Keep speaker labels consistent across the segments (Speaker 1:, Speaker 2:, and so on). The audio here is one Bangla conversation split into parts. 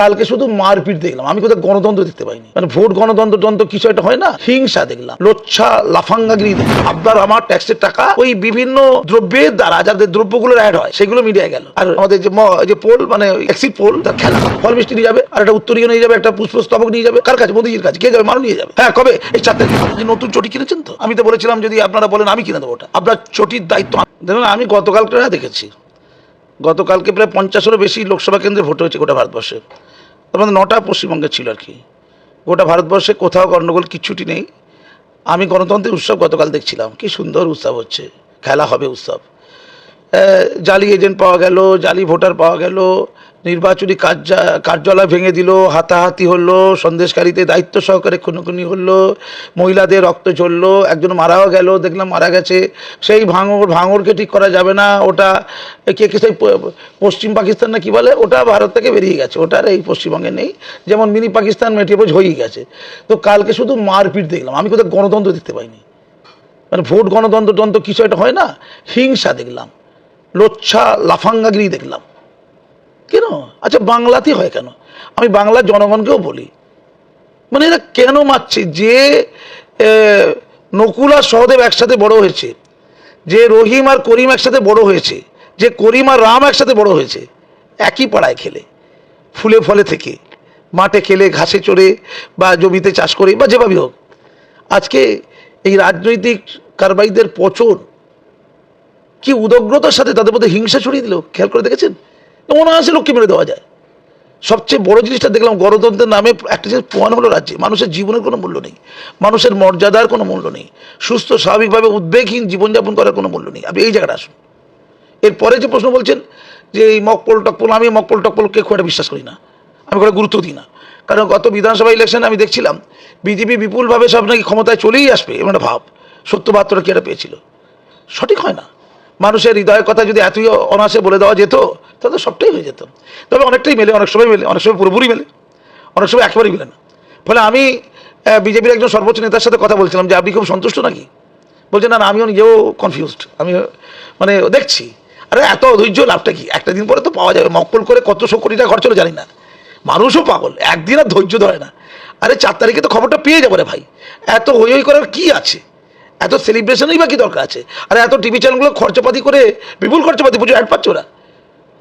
Speaker 1: কালকে শুধু মারপিট দেখলাম। আমি কোথাও গণতন্ত্র দেখতে পাইনি। মানে ভোট গণতন্ত্র তন্ত্র কিছু একটা হয় না? হিংসা দেখলাম। লোচ্ছা, লাফাঙ্গাগিরি দেখলাম। আপনার আমার ট্যাক্সের টাকা, ওই বিভিন্ন দ্রব্যের দ্বারা যাদের দ্রব্যগুলো অ্যাড হয়, সেগুলো মিডিয়ায় গেল। আর আমাদের যে যে পোল মানে এক্সিট পোল, তার খেলা। ফল মিষ্টি নিয়ে যাবে, আর একটা উত্তরীয় নিয়ে যাবে, একটা পুষ্পস্তবক নিয়ে যাবে। কার কাছে? মোদিজির কাছে। কে যাবে? মানুষ নিয়ে যাবে। হ্যাঁ কবে? এই চারটে নতুন চটি কিনেছেন তো? আমি তো বলেছিলাম, যদি আপনারা বলেন, আমি কিনে দেবো ওটা। আপনার চটির দায়িত্ব দেখুন, আমি গতকালকে দেখেছি। গতকালকে প্রায় পঞ্চাশেরও বেশি লোকসভা কেন্দ্রে ভোট হয়েছে গোটা ভারতবর্ষে। তার মধ্যে নটা পশ্চিমবঙ্গে ছিল আর কি। গোটা ভারতবর্ষে কোথাও গণ্ডগোল কিচ্ছুটি নেই। আমি গণতন্ত্রের উৎসব গতকাল দেখছিলাম। কি সুন্দর উৎসব হচ্ছে। খেলা হবে উৎসব। জালি এজেন্ট পাওয়া গেল, জালি ভোটার পাওয়া গেল নির্বাচনী কার্যা- কার্যালয় ভেঙে দিল, হাতাহাতি হলো সন্দেশকারীতে দায়িত্ব সহকারে খুনোখুনি হলো, মহিলাদের রক্ত ঝরলো, একজন মারাও গেল, দেখলাম মারা গেছে, সেই ভাঙর, ভাঙরকে ঠিক করা যাবে না, ওটা কে কে সেই পশ্চিম পাকিস্তান না কি বলে, ওটা ভারত থেকে বেরিয়ে গেছে, ওটা আর এই পশ্চিমবঙ্গে নেই, যেমন মিনি পাকিস্তান মেটিয়ে হয়েই গেছে, তো কালকে শুধু মারপিট দেখলাম, আমি কোথাও গণতন্ত্র দেখতে পাইনি মানে ভোট গণতন্ত্র, তন্ত্র কিছু একটা হয় না, হিংসা দেখলাম লোচ্ছা লাফাঙ্গাগিরি দেখলাম কেন? আচ্ছা বাংলাতেই হয় কেন? আমি বাংলার জনগণকেও বলি। মানে এরা কেন মারছে? যে নকুল আর সহদেব একসাথে বড় হয়েছে, যে রহিম আর করিম একসাথে বড় হয়েছে, যে করিম আর রাম একসাথে বড় হয়েছে, একই পাড়ায় খেলে, ফুলে ফলে থেকে, মাঠে খেলে, ঘাসে চড়ে, বা জমিতে চাষ করে, বা যেভাবেই হোক। আজকে এই রাজনৈতিক কারবাইদের পচন, কি উদগ্রতার সাথে তাদের মধ্যে হিংসা ছড়িয়ে দিল? খেয়াল করে দেখেছেন? অনায়াসে লোককে মেরে দেওয়া যায়। সবচেয়ে বড় জিনিসটা দেখলাম, গণতন্ত্রের নামে একটা জিনিস প্রমাণ হলো রাজ্যে। মানুষের জীবনের কোনো মূল্য নেই। মানুষের মর্যাদার কোনো মূল্য নেই। সুস্থ, স্বাভাবিকভাবে উদ্বেগহীন জীবনযাপন করার কোনো মূল্য নেই। আপনি এই জায়গাটা আসুন। এরপরে যে প্রশ্ন বলছেন যে এই মকপল টকপল, আমি মকপল টকপলকে খুব একটা বিশ্বাস করি না। আমি কোনো গুরুত্ব দিই না। কারণ গত বিধানসভা ইলেকশনে আমি দেখছিলাম, বিজেপি বিপুলভাবে সব নাকি ক্ষমতায় চলেই আসবে, এমন একটা ভাব। সত্য বাহাত্তরটা কি একটা পেয়েছিল? সঠিক হয় না। মানুষের হৃদয়ের কথা যদি এতই অনাসে বলে দেওয়া যেত, তাহলে সবটাই হয়ে যেত। তবে অনেকটাই মেলে, অনেক সময় মেলে, অনেক সময় পুরোপুরি মেলে, অনেক সময় একেবারেই মেলে না। ফলে আমি বিজেপির একজন সর্বোচ্চ নেতার সাথে কথা বলছিলাম যে, আপনি খুব সন্তুষ্ট নাকি? বলছেন না আমিও নিজেও কনফিউজড আমি মানে দেখছি। আরে, এত ধৈর্য লাভটা কি? একটা দিন পরে তো পাওয়া যাবে, মক্কল করে কত শো কোটি টাকা খরচ হলো জানি না। মানুষও পাগল, একদিন আর ধৈর্য ধরে না। আরে, চার তারিখে তো খবরটা পেয়ে যাব রে ভাই। এত হই হই করার কি আছে? এত সেলিব্রেশনই বা কি দরকার আছে? আর এত টিভি চ্যানেলগুলো খরচাপাতি করে বিপুল খরচাপাতি পুজো অ্যাড পাচ্ছে ওরা?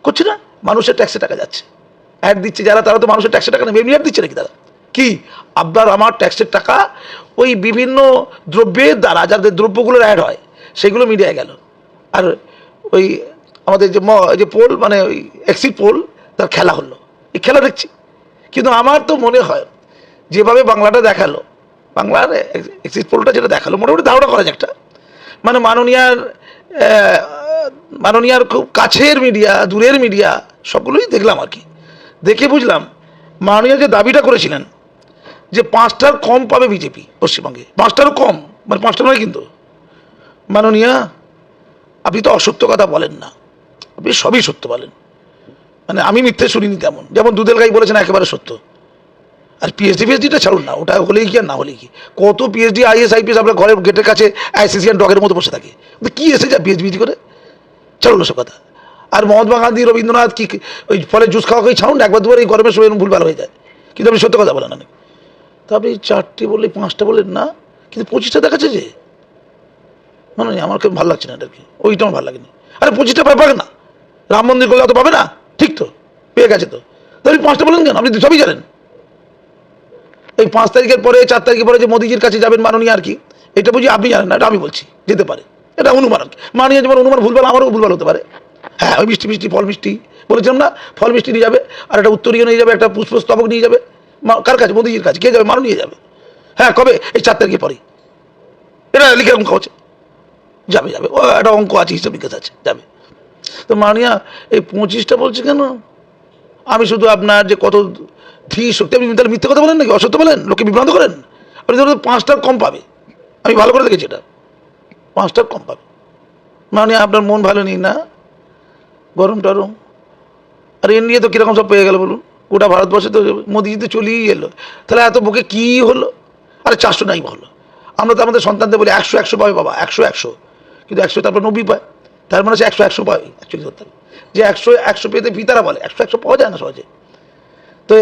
Speaker 1: করছে না? মানুষের ট্যাক্সে টাকা যাচ্ছে। অ্যাড দিচ্ছে যারা, তারা তো মানুষের ট্যাক্সের টাকা নেবে। এমনি অ্যাড দিচ্ছে নাকি তারা? কি? আপনার আমার ট্যাক্সের টাকা ওই বিভিন্ন দ্রব্যের দ্বারা, যাদের দ্রব্যগুলোর অ্যাড হয়, সেগুলো মিডিয়ায় গেল। আর ওই আমাদের যে যে পোল মানে ওই এক্সিট পোল, তার খেলা হলো। এই খেলা দেখছি। কিন্তু আমার তো মনে হয়, যেভাবে বাংলাটা দেখাল বাংলার এক্সিট পোলটা যেটা দেখাল, মোটামুটি ধারণা করা যায় একটা। মানে মাননীয়ার মাননীয়ার খুব কাছের মিডিয়া দূরের মিডিয়া সবগুলোই দেখলাম আর কি। দেখে বুঝলাম, মাননীয় যে দাবিটা করেছিলেন, যে পাঁচটার কম পাবে বিজেপি পশ্চিমবঙ্গে। পাঁচটারও কম মানে পাঁচটা নয় কিন্তু। মাননীয়া, আপনি তো অসত্য কথা বলেন না। আপনি সবই সত্য বলেন। মানে আমি মিথ্যে শুনিনি তেমন। যেমন দুধেল গাই বলেছেন, একেবারে সত্য। আর পিএইচডি পিএইচডিটা ছাড়ুন না, ওটা হলেই কি আর না হলেই কি? কত পিএইচডি আইএস আইপিএস আপনার ঘরের গেটের কাছে আইসিসিয়ান ডগের মতো বসে থাকে। কি এসে যা পিএইচডি করে? ছাড়ুন সব কথা। আর মহাত্মা গান্ধী, রবীন্দ্রনাথ কি ওই ফলে জুস খাওয়া খাই ছাড়ুন একবার দুবার এই গরমের সময় ভুলভাল হয়ে যায়। কিন্তু আপনি সত্য কথা বলেন না তা আপনি চারটে বললে পাঁচটা বললেন, না, কিন্তু পঁচিশটা দেখাচ্ছে যে। মানে আমার খুব ভালো লাগছে না এটা কি। ওইটা আমার ভালো লাগেনি। আরে পঁচিশটা পাবে না। রাম মন্দির করলে অত পাবে না? ঠিক তো, পেয়ে গেছে তো। তাহলে পাঁচটা বলেন কেন? আপনি সবই জানেন। এই পাঁচ তারিখের পরে, চার তারিখের পরে যে মোদিজির কাছে যাবেন মাননীয় আর কি, এটা বুঝি আপনি জানেন না, এটা আমি বলছি, যেতে পারে। এটা অনুমান আর কি মাননীয় যেমন অনুমান ভুলভাল, আমারও ভুলভাল হতে পারে। হ্যাঁ ওই মিষ্টি মিষ্টি, ফল মিষ্টি, বলেছিলাম না, ফল মিষ্টি নিয়ে যাবে, আর একটা উত্তরীয় নিয়ে যাবে, একটা পুষ্পস্তবক নিয়ে যাবে। কার কাছে? মোদিজির কাছে। কে যাবে? মানুষ নিয়ে যাবে। হ্যাঁ কবে? এই চার তারিখে পরে এটা লিখে অঙ্ক আছে যাবে যাবে। ও, একটা অঙ্ক আছে, হিসাব নিকাশ আছে। যাবে। তো মানিয়া এই পঁচিশটা বলছে কেন? আমি শুধু আপনার যে কত ধী শক্তি, আপনি তাহলে মিথ্যে কথা বলেন নাকি? অসত্য বলেন? লোকে বিভ্রান্ত করেন? আপনি ধরুন পাঁচটার কম পাবে। আমি ভালো করে দেখেছি এটা। পাঁচটার কম পাবে। মানে আপনার মন ভালো নেই না? গরম টরম। আর ইন্ডিয়া তো কীরকম সব পেয়ে গেল বলুন? গোটা ভারতবর্ষে তো মোদিজি তো চলেই এলো। তাহলে এত বুকে কী হলো? আরে চারশো নাই হলো আমরা তো আমাদের সন্তানদের বলি একশো একশো পাবে বাবা, একশো একশো। কিন্তু একশো তারপর নব্বই পায়। তার মানে সে একশো একশো পাবে অ্যাকচুয়ালি ধরতে। যে একশো একশো পেতে পিতারা বলে, একশো একশো পাওয়া যায় না সহজে। তো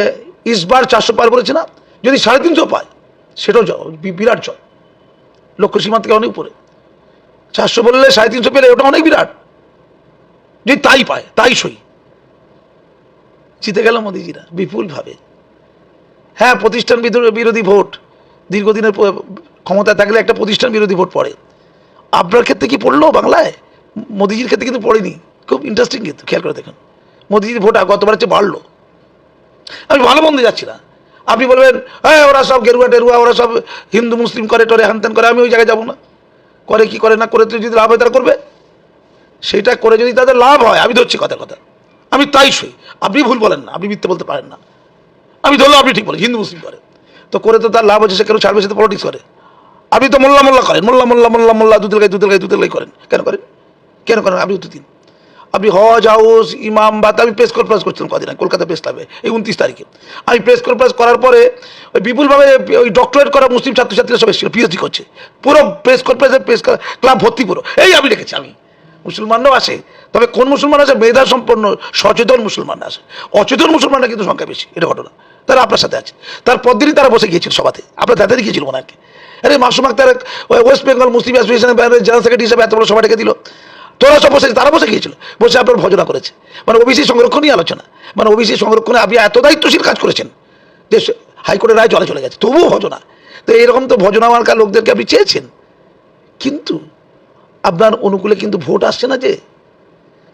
Speaker 1: ইসবার চারশো পার করেছে না? যদি সাড়ে তিনশো পায়, সেটাও বিরাট জয়। লক্ষ্য সীমা থেকে অনেক উপরে। চারশো বললে সাড়ে তিনশো পেলে ওটা অনেক বিরাট। যদি তাই পায়, তাই সই। জিতে গেল মোদিজিরা, বিপুলভাবে। হ্যাঁ প্রতিষ্ঠান বিরোধী ভোট। দীর্ঘদিনের ক্ষমতায় থাকলে একটা প্রতিষ্ঠান বিরোধী ভোট পড়ে। আপনার ক্ষেত্রে কি পড়ল বাংলায়? মোদিজির ক্ষেত্রে কিন্তু পড়েনি। খুব ইন্টারেস্টিং কিন্তু, খেয়াল করে দেখুন। মোদিজির ভোট গতবার চেয়ে বাড়লো। আমি ভালো মন্দ যাচ্ছি না। আপনি বলবেন হ্যাঁ ওরা সব গেরুয়া টেরুয়া, ওরা সব হিন্দু, মুসলিম করে, টরে হ্যান করে, আমি ওই জায়গায় যাব না। করে কি করে না করে যদি লাভ হয় তারা করবে। সেটা করে যদি তাদের লাভ হয়, আমি ধরছি কথার কথা। আমি তাই সই। আপনি ভুল বলেন না, আপনি মিথ্যে বলতে পারেন না। আমি ধরলাম আপনি ঠিক বলেন, হিন্দু, মুসলিম করে। তো করে তো তার লাভ হচ্ছে, সে কেন ছাড়বে, সে তো পলিটিক্স করে। আপনি তো মোল্লা মোল্লা করেন, মোল্লা মোল্লা মোল্লা মোল্লা দুধের গাই দুধের গাই দুধের গাই করেন। কেন করেন? কেন করেন? আপনি উত্তর দিন আপনি হজ, হাউস, ইমাম, বাদ, আমি প্রেস কনফারেন্স করছিলাম কদিন কলকাতা প্রেস ক্লাবে এই উনত্রিশ তারিখে। আমি প্রেস কনফারেন্স করার পরে ওই বিপুলভাবে ওই ডক্টরেট করা মুসলিম ছাত্রছাত্রীরা সব এসেছিল পিএইচডি করছে। পুরো প্রেস কনফারেন্সের প্রেস ক্লাব ভর্তি পুরো। এই আমি রেখেছি আমি। মুসলমানরাও আসে। তবে কোন মুসলমান আছে মেধা সম্পন্ন, সচেতন মুসলমান আসে। অচেতন মুসলমানরা কিন্তু সংখ্যা বেশি, এটা ঘটনা। তারা আপনার সাথে আছে। তার পরদিনই তারা বসে গিয়েছিল সভাতে। আপনার তাদের গিয়েছিল মনে আর কি। আরে Masum Akhtar West Bengal Muslim অ্যাসোসিয়েশনের জেনারেল সেক্রেটারি হিসেবে এত বড় সভা ডেকে দিল। তোরা সব বসে তারা বসে গিয়েছিল। বসে আপনার ভজনা করেছে। মানে ওবিসি সংরক্ষণই আলোচনা। মানে ওবিসি সংরক্ষণে আপনি এত দায়িত্বশীল কাজ করেছেন। দেশ, হাইকোর্টের রায় চলে চলে গেছে। তবুও ভজনা। তো এরকম তো ভজনা লোকদেরকে আপনি চেয়েছেন। কিন্তু আপনার অনুকূলে কিন্তু ভোট আসছে না যে।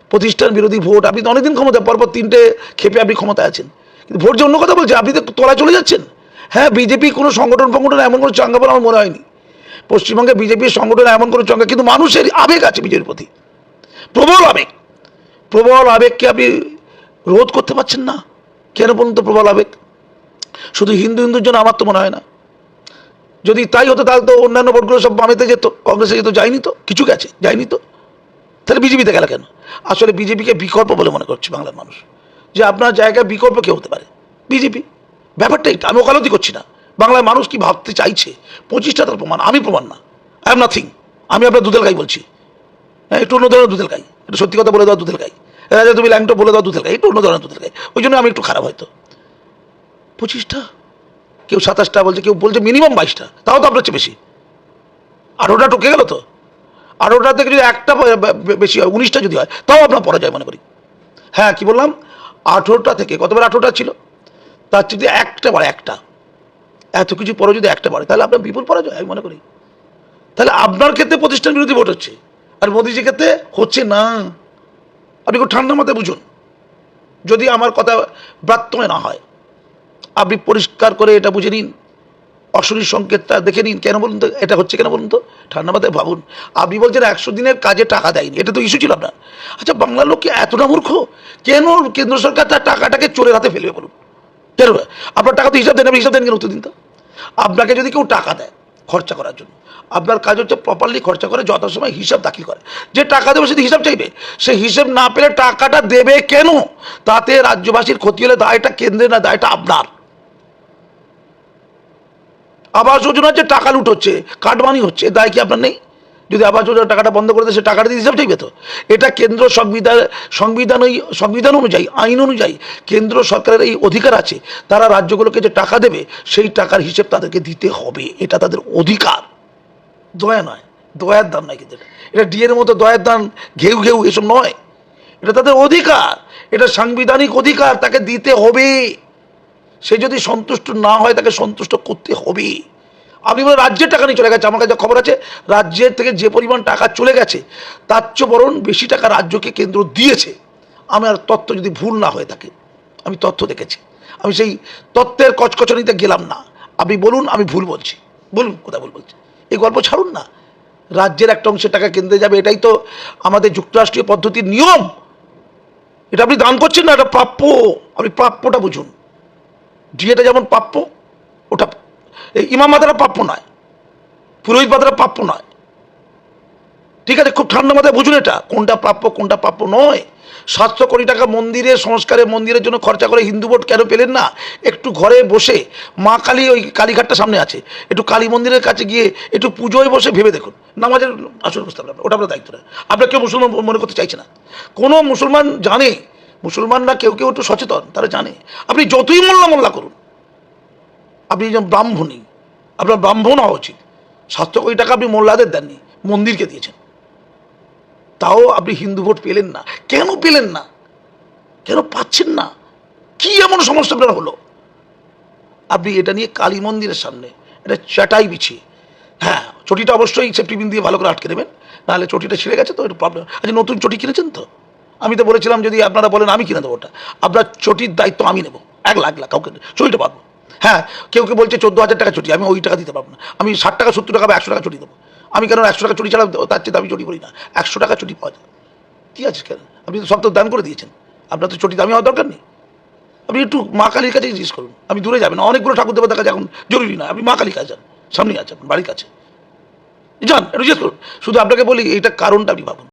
Speaker 1: প্রতিষ্ঠান বিরোধী ভোট, আপনি তো অনেকদিন ক্ষমতা, পরপর তিনটে ক্ষেপে আপনি ক্ষমতায় আছেন। কিন্তু ভোট যে অন্য কথা বলছে, আপনি তো তোলা চলে যাচ্ছেন। হ্যাঁ বিজেপি কোনো সংগঠন ফংগঠন এমন কোনো চাঙ্গা বলে আমার মনে হয়নি। পশ্চিমবঙ্গে বিজেপির সংগঠন এমন কোনো চাঙ্গা, কিন্তু মানুষের আবেগ আছে বিজেপির প্রতি। প্রবল আবেগ। প্রবল আবেগকে আপনি রোধ করতে পারছেন না। কেন বলুন তো প্রবল আবেগ? শুধু হিন্দু হিন্দুর জন্য আমার তো মনে হয় না। যদি তাই হতো তাহলে তো অন্যান্য ভোটগুলো সব বামেতে যেত, কংগ্রেসে যেত, যায়নি তো? কিছু গেছে, যায়নি তো? তাহলে বিজেপিতে গেল কেন? আসলে বিজেপিকে বিকল্প বলে মনে করছে বাংলার মানুষ। যে আপনার জায়গায় বিকল্প কে হতে পারে? বিজেপি। ব্যাপারটা এটা আমি ওকালতি করছি না। বাংলার মানুষ কি ভাবতে চাইছে? পঁচিশটা তার প্রমাণ, আমি প্রমাণ না। আই এম নাথিং আমি আপনার দুধেল গাই বলছি। একটু অন্য ধরনের দুধেল গাই এটা সত্যি কথা বলে দাও দুধেল গাই রাজা তুমি ল্যাংটো বলে দাও দুধেল গাই একটু অন্য ধরনের দুধেল গাই ওই জন্য আমি একটু খারাপ হয়তো। পঁচিশটা? কেউ সাতাশটা বলছে, কেউ বলছে মিনিমাম বাইশটা। তাও তো আপনার চেয়ে বেশি। আঠেরোটা টুকে গেল তো? আঠেরোটা থেকে যদি একটা বেশি হয়, উনিশটা যদি হয়, তাও আপনার পরাজয় মনে করি। হ্যাঁ কি বললাম? আঠেরোটা থেকে কতবার আঠেরোটা ছিল? তার চেয়ে যদি একটা বাড়ে, একটা। এত কিছু পরে যদি একটা বাড়ে, তাহলে আপনার বিপুল পরাজয়, আমি মনে করি। তাহলে আপনার ক্ষেত্রে প্রতিষ্ঠান বিরোধী ভোট হচ্ছে। আর মোদিজির ক্ষেত্রে হচ্ছে না। আপনি খুব ঠান্ডা মাথায় বুঝুন। যদি আমার কথা ব্রাত্যময় না হয়, আপনি পরিষ্কার করে এটা বুঝে নিন, অশরীর সংকেতটা দেখে নিন, কেন বলুন তো, এটা হচ্ছে কেন বলুন তো? ঠান্ডা মাথায় ভাবুন। আপনি বলছেন একশো দিনের কাজে টাকা দেয়নি, এটা তো ইস্যু ছিল আপনার। আচ্ছা বাংলার লোক কি এতটা মূর্খ? কেন কেন্দ্র সরকার তার টাকাটাকে চোরের হাতে ফেলবে বলুন? কেন? আপনার টাকা তো হিসাব দেন, আপনি হিসাব দেন কেন উত্তর দিন তো? আপনাকে যদি কেউ টাকা দেয় খরচা করার জন্য। আপনার কাজ হচ্ছে প্রপারলি খরচা করে যথাসময় হিসাব দাখিল করে। যে টাকা দেবে সেটা হিসাব চাইবে। সে হিসাব না পেলে টাকাটা দেবে কেন? তাতে রাজ্যবাসীর ক্ষতি হলে দায়টা কেন্দ্রে না, দায়টা আপনার। আবাস যোজনার যে টাকা লুট হচ্ছে, কাটমানি হচ্ছে, দায় কি আপনার নেই? যদি আবাস যোজনার টাকাটা বন্ধ করে দেয়, সে টাকাটা দিয়ে হিসাব চাইবে এটা কেন্দ্র সংবিধান সংবিধান ওই- সংবিধান অনুযায়ী, আইন অনুযায়ী কেন্দ্র সরকারের এই অধিকার আছে। তারা রাজ্যগুলোকে যে টাকা দেবে, সেই টাকার হিসেব তাদেরকে দিতে হবে। এটা তাদের অধিকার। দয়া নয়, দয়ার দাম নয় কিন্তু। এটা ডিএর মতো দয়ার দান ঘেউ ঘেউ এসব নয়। এটা তাদের অধিকার। এটা সাংবিধানিক অধিকার, তাকে দিতে হবে। সে যদি সন্তুষ্ট না হয়, তাকে সন্তুষ্ট করতে হবে। আপনি বলে রাজ্যের টাকা নিয়ে চলে গেছে, আমার কাছে খবর আছে, রাজ্যের থেকে যে পরিমাণ টাকা চলে গেছে, তার চেয়ে বরং বেশি টাকা রাজ্যকে কেন্দ্র দিয়েছে। আমার তথ্য যদি ভুল না হয়ে থাকে, আমি তথ্য দেখেছি। আমি সেই তত্ত্বের কচকচনিতে গেলাম না। আপনি বলুন, আমি ভুল বলছি। বলুন, কোথায় ভুল বলছি? এই গল্প ছাড়ুন না। রাজ্যের একটা অংশের টাকা কেন্দ্রে যাবে, এটাই তো আমাদের যুক্তরাষ্ট্রীয় পদ্ধতির নিয়ম। এটা আপনি দান করছেন না, এটা প্রাপ্য। আপনি প্রাপ্যটা বুঝুন। ডিএটা যেমন প্রাপ্য এই ইমাম মাদারা প্রাপ্য নয়, পুরোহিত মাদারা প্রাপ্য নয়। ঠিক আছে, খুব ঠান্ডা মাথায় বুঝুন এটা, কোনটা প্রাপ্য কোনটা প্রাপ্য নয়। সাতশো কোটি টাকা মন্দিরের সংস্কারে মন্দিরের জন্য খরচা করে হিন্দু ভোট কেন পেলেন না? একটু ঘরে বসে, মা কালী ওই কালীঘাটটা সামনে আছে, একটু কালী মন্দিরের কাছে গিয়ে একটু পুজোয় বসে ভেবে দেখুন। নামাজের আসল বুঝতে পারবেন ওটা আপনার দায়িত্ব না। আপনার কেউ মুসলমান মনে করতে চাইছে না। কোনো মুসলমান জানে, মুসলমানরা কেউ কেউ একটু সচেতন, তারা জানে। আপনি যতই মোল্লা মোল্লা করুন আপনি একজন ব্রাহ্মণী, আপনার ব্রাহ্মণ হওয়া উচিত। সাতশো কোটি টাকা আপনি মোল্লাদের দেননি, মন্দিরকে দিয়েছেন। তাও আপনি হিন্দু ভোট পেলেন না। কেন পেলেন না? কেন পাচ্ছেন না? কি এমন সমস্যা আপনার হলো? আপনি এটা নিয়ে কালী মন্দিরের সামনে এটা চাটাই বিছিয়ে হ্যাঁ চটিটা অবশ্যই সেফটি বিন দিয়ে ভালো করে আটকে দেবেন, নাহলে চটিটা ছিঁড়ে গেছে তো, একটু প্রবলেম আচ্ছা নতুন চটি কিনেছেন তো? আমি তো বলেছিলাম যদি আপনারা বলেন আমি কিনে দেবো ওটা। আপনার চটির দায়িত্ব আমি নেব, এক লাখ লাখ কাউকে, চটিটা পারব হ্যাঁ কেউ কেউ বলছে চোদ্দ হাজার টাকা চটি আমি ওই টাকা দিতে পারব না। আমি ষাট টাকা, সত্তর টাকা বা একশো টাকা চটি দেবো। আমি কেন একশো টাকা চটি ছাড়া তার চেয়ে দামি চটি করি না? একশো টাকা চটি পাওয়া যায়। ঠিক আছে কেন? আপনি তো সব তো দান করে দিয়েছেন। আপনার তো চটি দামি হওয়ার দরকার নেই। আপনি একটু মা কালীর কাছে জিজ্ঞেস করুন। আমি দূরে যাবেন, অনেকগুলো ঠাকুর দেবতার কাছে এখন জরুরি না। আপনি মা কালীর কাছে যান, সামনেই আছে আপনার বাড়ির কাছে। যান, একটু জিজ্ঞেস করুন। শুধু আপনাকে বলি, এইটা কারণটা আপনি ভাবুন।